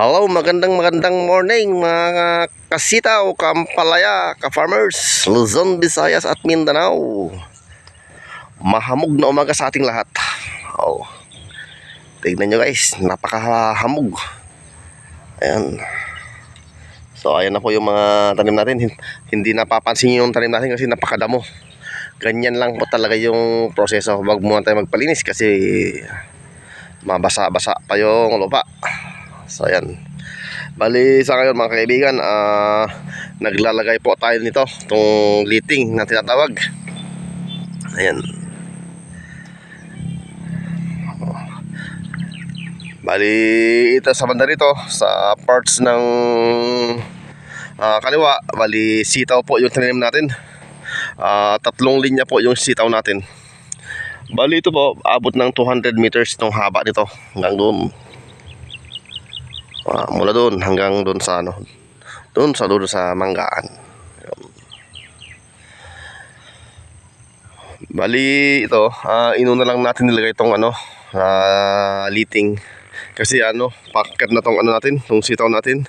Hello, magandang magandang morning mga kasitaw, kampalaya, ka-farmers, Luzon, Visayas at Mindanao. Mahamog na umaga sa ating lahat. Oh. Tignan nyo guys, napakahamog. Ayan. So ayan na po yung mga tanim natin. Hin- Hindi napapansin yung tanim natin kasi napakadamo. Ganyan lang po talaga yung proseso. Huwag muna tayo magpalinis kasi mabasa-basa pa yung lupa. So ayan. Bali sa ngayon mga kaibigan, ah naglalagay po tayo nito, itong liting na tinatawag. Ayan. Bali ito sa banda rito, sa parts ng ah, kaliwa, bali sitaw po yung tinanim natin. Ah, tatlong linya po yung sitaw natin. Bali ito po, abot ng 200 meters itong haba nito hanggang doon. Ah, mula doon hanggang doon sa ano, doon sa doon sa manggaan. Ayun. Bali ito, ah inuna lang natin nilagay itong ano, ah, liting. Kasi ano, packet na tong ano natin, tong sitaw natin.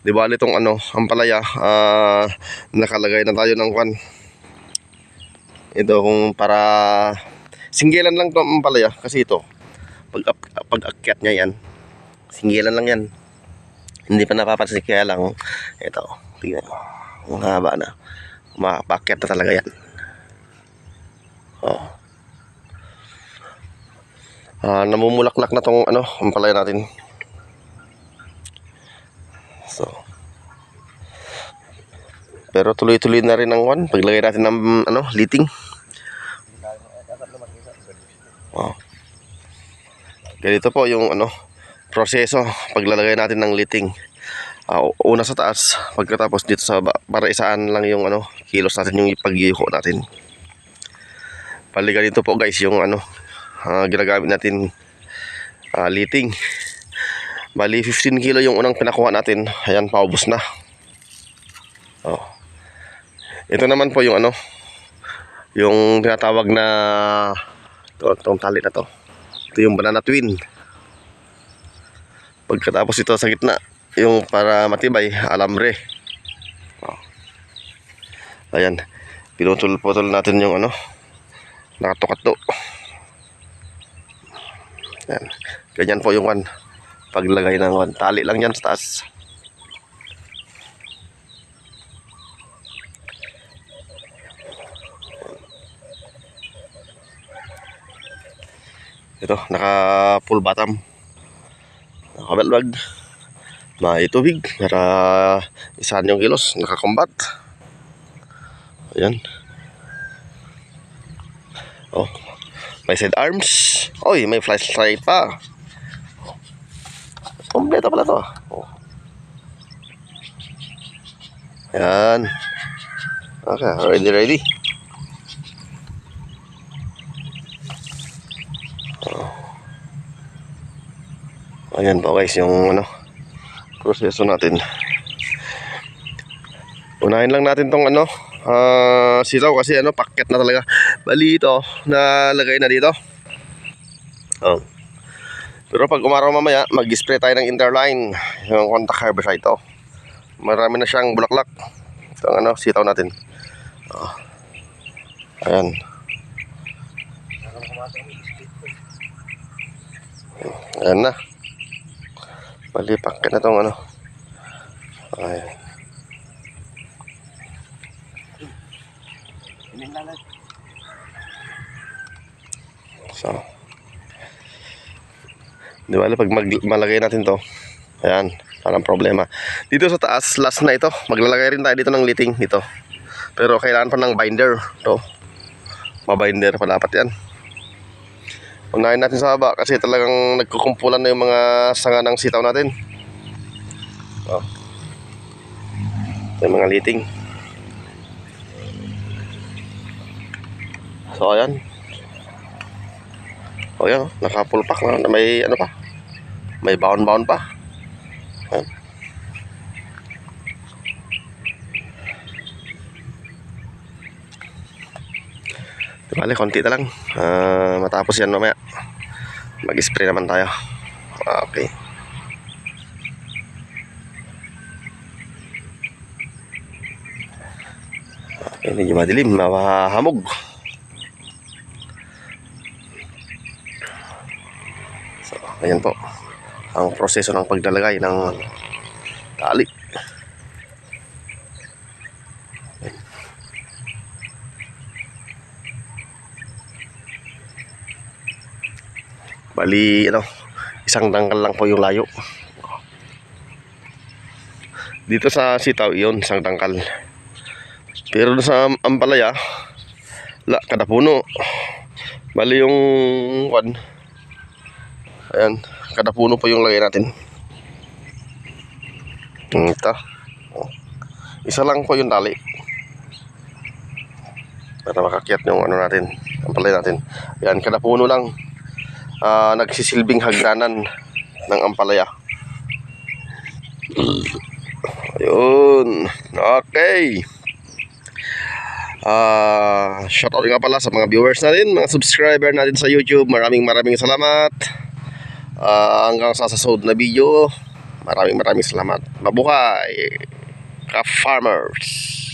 Di ba itong ano, ampalaya, ah, nakalagay na tayo ng kwan. Ito kung para singgilan lang to ampalaya kasi ito pag pag akyat niya yan. Singgilan lang yan. Hindi pa napapansin kaya lang ito tingnan mo. Ang haba na. Mapakyat na talaga yan. Oh. Ah namumulaklak na tong ano ang palaya natin. So. Pero tuloy-tuloy na rin ang one paglagay natin ng ano liting Ganito po yung ano proseso paglalagay natin ng liting. Ah, una sa taas, pagkatapos dito sa para isaan lang yung ano kilos natin yung ipagyuko natin. Bali ganito po guys yung ano ah, ginagamit natin ah, liting. Bali 15 kilo yung unang pinakuha natin. Ayan paubos na. Oh. Ito naman po yung ano yung tinatawag na ito, itong tali na to. Ito yung banana twin. Pagkatapos ito sa gitna, yung para matibay, alambre. Oh. Ayan, pinutol-putol natin yung ano, nakatukat to. Ayan. Ganyan po yung one. Paglagay ng one. Tali lang yan sa taas. Ito, naka full bottom. Nakabalwag. May tubig para isahan yung kilos. Nakakombat. Ayan. Oh. May side arms. Oy, may flashlight pa. Kompleto pala to. Oh. Ayan. Okay, ready, ready. Ayan po guys yung ano proseso natin. Unahin lang natin tong ano ah sitaw kasi ano packet na talaga. Bali ito nalagay na dito. Oh. Pero pag umaraw mamaya, mag-spray tayo ng interline, yung contact herbicide ito. Marami na siyang bulaklak. Itong ano, sitaw natin. Oh. Ayan. Ayan na. Bali, packet na tong ano. Ayan. So. Di ba, pag mag malagay natin to, ayan, parang problema. Dito sa taas, last na ito, maglalagay rin tayo dito ng liting dito. Pero kailangan pa ng binder, to. Mabinder pa dapat yan. Unahin natin sa baba kasi talagang nagkukumpulan na yung mga sanga ng sitaw natin. Oh. Yung mga liting. So ayan. O yan, oh, nakapulpak na. May ano pa. May baon-baon pa. Ayan. Bale, konti na lang. Ah, matapos yan mamaya. Mag-spray naman tayo. Okay. Okay, medyo madilim, mahamog. So, ayan po. Ang proseso ng paglalagay ng tali. Bali, ano, isang dangkal lang po yung layo. Dito sa sitaw, yun, isang dangkal. Pero sa ampalaya, la, kada puno. Bali yung, one, ayan, kada puno po yung lagay natin. Ito. Isa lang po yung tali. Para makakyat yung ano natin, ampalaya natin. Ayan, kada puno lang ah, nagsisilbing hagdanan ng ampalaya. Ayun. Okay. Ah, shout out nga pala sa mga viewers natin, mga subscriber natin sa YouTube. Maraming maraming salamat. Ah, hanggang sa susunod na video. Maraming maraming salamat. Mabuhay. Ka-farmers.